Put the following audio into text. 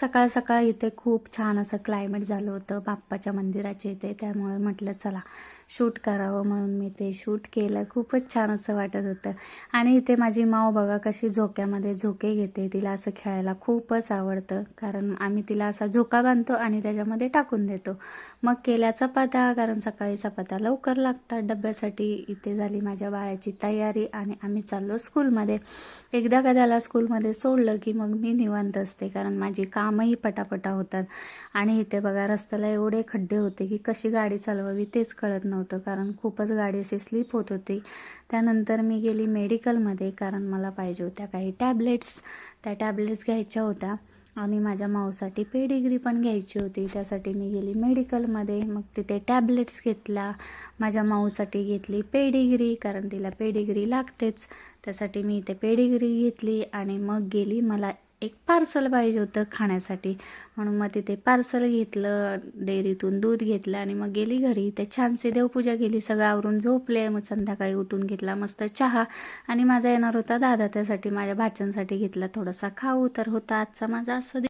सकाळ सकाळ इथे खूप छान असं क्लायमेट झालं होतं. बाप्पाच्या मंदिराच्या इथे. त्यामुळे म्हटलं चला शूट करावं म्हणून मी ते शूट केलं. खूपच छान असं वाटत होतं. आणि इथे माझी माव बघा कशी झोक्यामध्ये झोके घेते. तिला असं खेळायला खूपच आवडतं. कारण आम्ही तिला असा झोका बांधतो आणि त्याच्यामध्ये टाकून देतो. मग केल्या चपात्या कारण सकाळी चपात्या लवकर लागतात. डब्यासाठी इथे झाली माझ्या बाळाची तयारी आणि आम्ही चाललो स्कूलमध्ये. एकदा का त्याला स्कूलमध्ये सोडलं की मग मी निवांत असते. कारण माझी कामही पटापटा होतात. आणि इथे बघा रस्त्याला एवढे खड्डे होते की कशी गाडी चालवावी तेच कळत नव्हतं कारण खूपच गाडी अशी स्लिप होत होती. त्यानंतर मी गेली मेडिकलमध्ये कारण मला पाहिजे होत्या काही टॅबलेट्स. त्या टॅबलेट्स घ्यायच्या होत्या. आणि माझ्या माऊसाठी पेडिग्री पण घ्यायची होती. त्यासाठी मी गेली मेडिकलमध्ये. मग तिथे टॅबलेट्स घेतल्या. माझ्या माऊसाठी घेतली पेडिग्री कारण तिला पेडिग्री लागतेच. त्यासाठी मी इथे पेडिग्री घेतली आणि मग गेली. मला एक पार्सल पाहिजे होतं खाण्यासाठी. म्हणून मग तिथे पार्सल घेतलं डेअरीतून दूध घेतलं आणि मग गेली घरी. ते छानसे देवपूजा केली सगळं आवरून झोपले. मग संध्याकाळी उठून घेतला मस्त चहा आणि माझा येणार होता दादा त्यासाठी माझ्या भाच्यांसाठी घेतला थोडासा खाऊ तर होता आजचा माझा असं